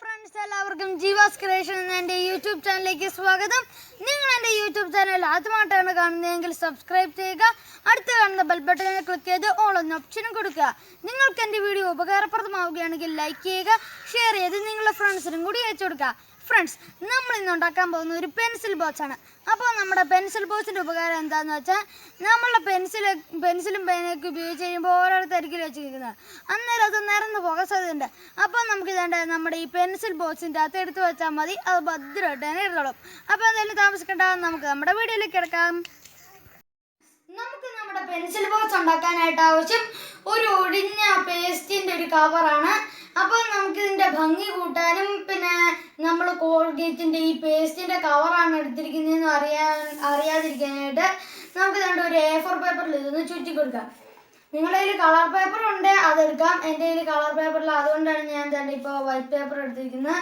Friends എല്ലാവർക്കും ജീവാസ് creation എന്ന എന്റെ യൂട്യൂബ് ചാനലിലേക്ക് സ്വാഗതം. നിങ്ങൾ എന്റെ യൂട്യൂബ് ചാനൽ ആദ്യമായിട്ടാണ് കാണുന്നതെങ്കിൽ സബ്സ്ക്രൈബ് ചെയ്യുക. അടുത്ത് കാണുന്ന ബെൽ ബട്ടണിൽ ക്ലിക്ക് ചെയ്ത് ഓൾ എന്ന ഓപ്ഷനും കൊടുക്കുക. നിങ്ങൾക്ക് എന്റെ വീഡിയോ ഉപകാരപ്രദമാവുകയാണെങ്കിൽ ലൈക്ക് ചെയ്യുക ഷെയർ ചെയ്ത് നിങ്ങളുടെ ഫ്രണ്ട്സിനും കൂടി അയച്ചു കൊടുക്കുക. ഫ്രണ്ട്സ് നമ്മൾ ഇന്ന് ഉണ്ടാക്കാൻ പോകുന്ന ഒരു പെൻസിൽ ബോക്സ് ആണ്. അപ്പോൾ നമ്മുടെ പെൻസിൽ ബോക്സിന്റെ ഉപകാരം എന്താണെന്ന് വെച്ചാൽ നമ്മളുടെ പെൻസിൽ പെൻസിലും പേനയൊക്കെ ഉപയോഗിച്ച് കഴിയുമ്പോൾ ഓരോരുത്തരിക്കും വെച്ചിരിക്കുന്നത് അന്നേരം അത് നിറന്ന് പോകാൻ സാധ്യതയുണ്ട്. അപ്പോൾ നമുക്ക് ഇതേണ്ട നമ്മുടെ ഈ പെൻസിൽ ബോക്സിന്റെ അകത്ത് എടുത്ത് വെച്ചാൽ മതി. അത് ഭദ്രമായിട്ട് തന്നെ ഇരുന്നോളും അപ്പോൾ എന്തായാലും താമസിക്കേണ്ട നമുക്ക് നമ്മുടെ വീഡിയോയിലേക്ക് കിടക്കാം. നമുക്ക് നമ്മുടെ പെൻസിൽ ബോക്സ് ഉണ്ടാക്കാനായിട്ട് ആവശ്യം ഒരു ഒടിഞ്ഞ പേസ്റ്റിന്റെ ഒരു കവറാണ് അപ്പോൾ നമുക്ക് ഇതിന്റെ ഭംഗി കൂട്ടാനും പിന്നെ നമ്മൾ കോൾഗേറ്റിന്റെ ഈ പേസ്റ്റിന്റെ കവറാണ് എടുത്തിരിക്കുന്നതെന്ന് അറിയാൻ അറിയാതിരിക്കാനായിട്ട് നമുക്ക് രണ്ട് ഒരു എ ഫോർ പേപ്പറിൽ ഇതൊന്ന് ചുറ്റി കൊടുക്കാം. നിങ്ങളുടെ കയ്യിൽ കളർ പേപ്പർ ഉണ്ട് അതെടുക്കാം. എന്റെ കയ്യിൽ കളർ പേപ്പറിൽ അതുകൊണ്ടാണ് ഞാൻ തന്നെ ഇപ്പോൾ വൈറ്റ് പേപ്പർ എടുത്തിരിക്കുന്നത്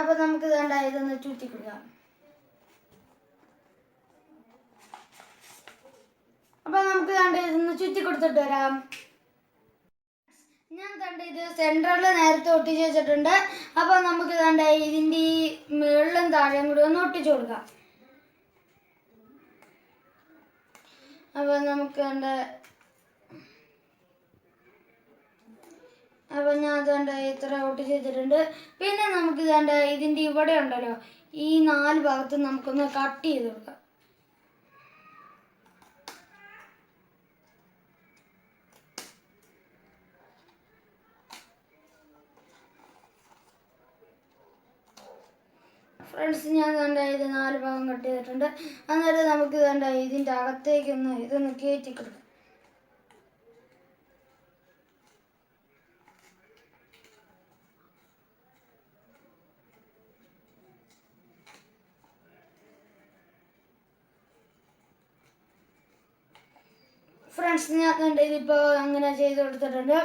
അപ്പോൾ നമുക്ക് വേണ്ട ഇതൊന്ന് ചുറ്റി കൊടുക്കാം. അപ്പൊ നമുക്ക് കണ്ട് ഇതൊന്ന് ചുറ്റി കൊടുത്തിട്ട് വരാം. ഇത് സെൻട്രലിൽ നേരത്തെ ഒട്ടിച്ച് വെച്ചിട്ടുണ്ട്. അപ്പോൾ നമുക്ക് വേണ്ട ഇതിന്റെ ഈ മുകളിലും താഴെയും കൂടി ഒന്ന് ഒട്ടിച്ചു കൊടുക്കാം. അപ്പോൾ നമുക്ക് വേണ്ട അപ്പോൾ ഞാൻ അതുകൊണ്ട് ഇത്ര ഒട്ടിച്ച് വെച്ചിട്ടുണ്ട്. പിന്നെ നമുക്ക് ഇതാണ്ട് ഇതിന്റെ ഇവിടെ ഉണ്ടല്ലോ ഈ നാല് ഭാഗത്തും നമുക്കൊന്ന് കട്ട് ചെയ്ത് കൊടുക്കാം. ഫ്രണ്ട്സ് ഞാൻ കണ്ട ഇത് നാല് ഭാഗം കട്ട് ചെയ്തിട്ടുണ്ട്. അന്നേരം നമുക്ക് കണ്ട ഇതിന്റെ അകത്തേക്കൊന്ന് ഇതൊന്ന് കയറ്റി കൊടുക്കാം. ഫ്രണ്ട്സ് ഞാൻ അങ്ങനെ ചെയ്ത് കൊടുത്തിട്ടുണ്ട്.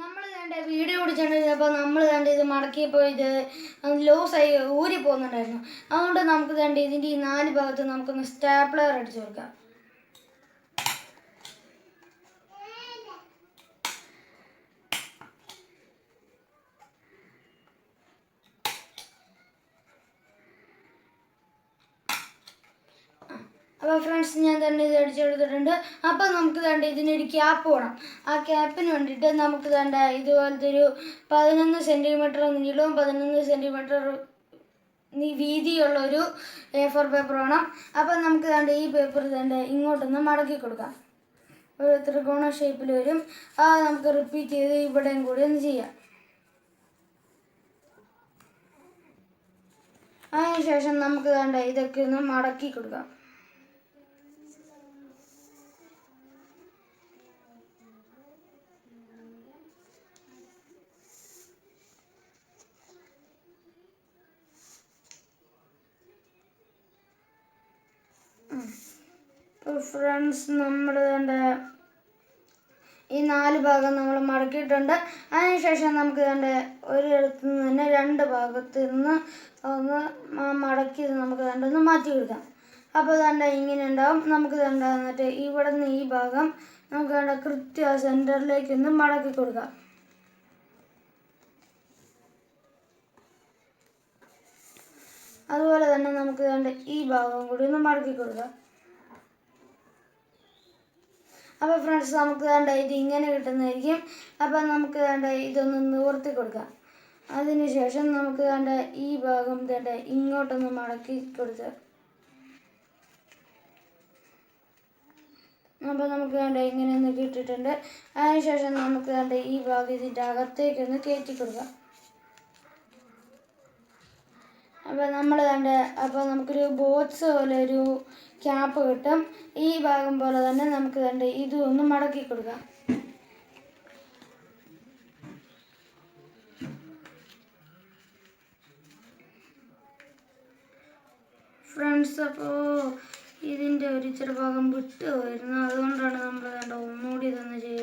നമ്മൾ കണ്ട വീഡിയോ പിടിച്ചിട്ടുണ്ടപ്പോൾ നമ്മൾ കണ്ട ഇത് മടക്കിയപ്പോൾ ഇത് ലോസായി ഊരി പോകുന്നുണ്ടായിരുന്നു അതുകൊണ്ട് നമുക്ക് കണ്ട ഇതിന്റെ ഈ നാല് ഭാഗത്ത് നമുക്കൊന്ന് സ്റ്റാപ്ലർ അടിച്ചു കൊടുക്കാം. അപ്പോൾ ഫ്രണ്ട്സ് ഞാൻ തന്നെ ഇത് അടിച്ചെടുത്തിട്ടുണ്ട്. അപ്പോൾ നമുക്ക് വേണ്ട ഇതിനൊരു ക്യാപ്പ് വേണം ആ ക്യാപ്പിന് വേണ്ടിയിട്ട് നമുക്ക് വേണ്ട ഇതുപോലത്തെ ഒരു പതിനൊന്ന് സെന്റിമീറ്റർ നീളവും പതിനൊന്ന് സെന്റിമീറ്റർ വീതിയുള്ള ഒരു എ ഫോർ പേപ്പർ വേണം. അപ്പോൾ നമുക്ക് വേണ്ട ഈ പേപ്പർ വേണ്ട ഇങ്ങോട്ടൊന്ന് മടക്കി കൊടുക്കാം. ഒരു ത്രികോണ ഷേപ്പിൽ വരും. ആ നമുക്ക് റിപ്പീറ്റ് ചെയ്ത് ഇവിടെയും കൂടി ഒന്ന് ചെയ്യാം. അതിനുശേഷം നമുക്ക് വേണ്ട ഇതൊക്കെ ഒന്ന് മടക്കി കൊടുക്കാം. ഫ്രണ്ട്സ് നമ്മൾ കണ്ട ഈ നാല് ഭാഗം നമ്മൾ മടക്കിയിട്ടുണ്ട്. അതിനുശേഷം നമുക്ക് കണ്ട ഒരിടത്ത് നിന്ന് തന്നെ രണ്ട് ഭാഗത്ത് നിന്ന് ഒന്ന് മടക്കി നമുക്ക് കണ്ടൊന്ന് മാറ്റി കൊടുക്കാം. അപ്പോൾ കണ്ട ഇങ്ങനെ ഉണ്ടാവും. നമുക്ക് കണ്ട എന്നിട്ട് ഇവിടെ നിന്ന് ഈ ഭാഗം നമുക്ക് വേണ്ട കൃത്യ സെന്ററിലേക്ക് ഒന്ന് മടക്കി കൊടുക്കാം. അതുപോലെ തന്നെ നമുക്ക് വേണ്ട ഈ ഭാഗം കൂടി ഒന്ന് മടക്കി കൊടുക്കാം. അപ്പോൾ ഫ്രണ്ട്സ് നമുക്ക് വേണ്ട ഇത് ഇങ്ങനെ കിട്ടുന്നതായിരിക്കും. അപ്പോൾ നമുക്ക് വേണ്ട ഇതൊന്ന് നിവർത്തി കൊടുക്കാം. അതിനുശേഷം നമുക്ക് വേണ്ട ഈ ഭാഗം വേണ്ട ഇങ്ങോട്ടൊന്ന് മടക്കി കൊടുത്ത്. അപ്പോൾ നമുക്ക് വേണ്ട ഇങ്ങനെ ഒന്ന് കിട്ടിയിട്ടുണ്ട് അതിനുശേഷം നമുക്ക് വേണ്ട ഈ ഭാഗം ഇതിന്റെ അകത്തേക്കൊന്ന് കയറ്റി കൊടുക്കാം. അപ്പോൾ നമ്മൾ കണ്ട അപ്പോൾ നമുക്കൊരു ബോട്ട്സ് പോലെ ഒരു ക്യാപ്പ് കിട്ടും. ഈ ഭാഗം പോലെ തന്നെ നമുക്ക് കണ്ട് ഇത് ഒന്ന് മടക്കി കൊടുക്കാം. ഫ്രണ്ട്സ് അപ്പോൾ ഇതിന്റെ ഒരു ഇച്ചിരി ഭാഗം വിട്ടു പോയിരുന്നു അതുകൊണ്ടാണ് നമ്മൾ കണ്ട ഒന്നുകൂടി ഇതൊന്ന് ചെയ്തത്.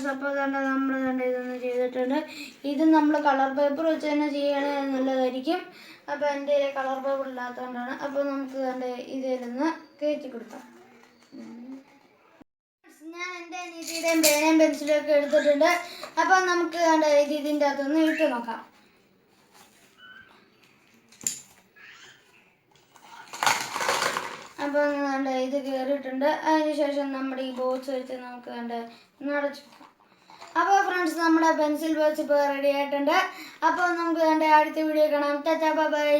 ഫ്രണ്ട്സ് അപ്പോൾ തന്നെ നമ്മൾ തന്നെ ഇതൊന്ന് ചെയ്തിട്ടുണ്ട്. ഇത് നമ്മൾ കളർ പേപ്പർ വെച്ച് തന്നെ ചെയ്യണത് നല്ലതായിരിക്കും. അപ്പോൾ എന്റെ കളർ പേപ്പർ ഇല്ലാത്തതുകൊണ്ടാണ് അപ്പോൾ നമുക്ക് തന്നെ ഇതിൽ നിന്ന് കയറ്റി കൊടുക്കാം. ഞാൻ എന്റെ അനീതിയുടെയും പേനയും പെൻസിലും ഒക്കെ എടുത്തിട്ടുണ്ട്. അപ്പം നമുക്ക് കണ്ട ഇത് ഇതിന്റെ ഇട്ട് നോക്കാം. അപ്പം കണ്ട ഇത് കയറിയിട്ടുണ്ട് അതിനുശേഷം നമ്മുടെ ഈ ബോക്സ് വെച്ച് നമുക്ക് കണ്ട് നടച്ചു അപ്പോൾ ഫ്രണ്ട്സ് നമ്മുടെ പെൻസിൽ ബോക്സ് ഇപ്പോൾ റെഡി ആയിട്ടുണ്ട്. അപ്പോൾ നമുക്ക് കണ്ട അടുത്ത വീഡിയോ കാണാം. Tata bye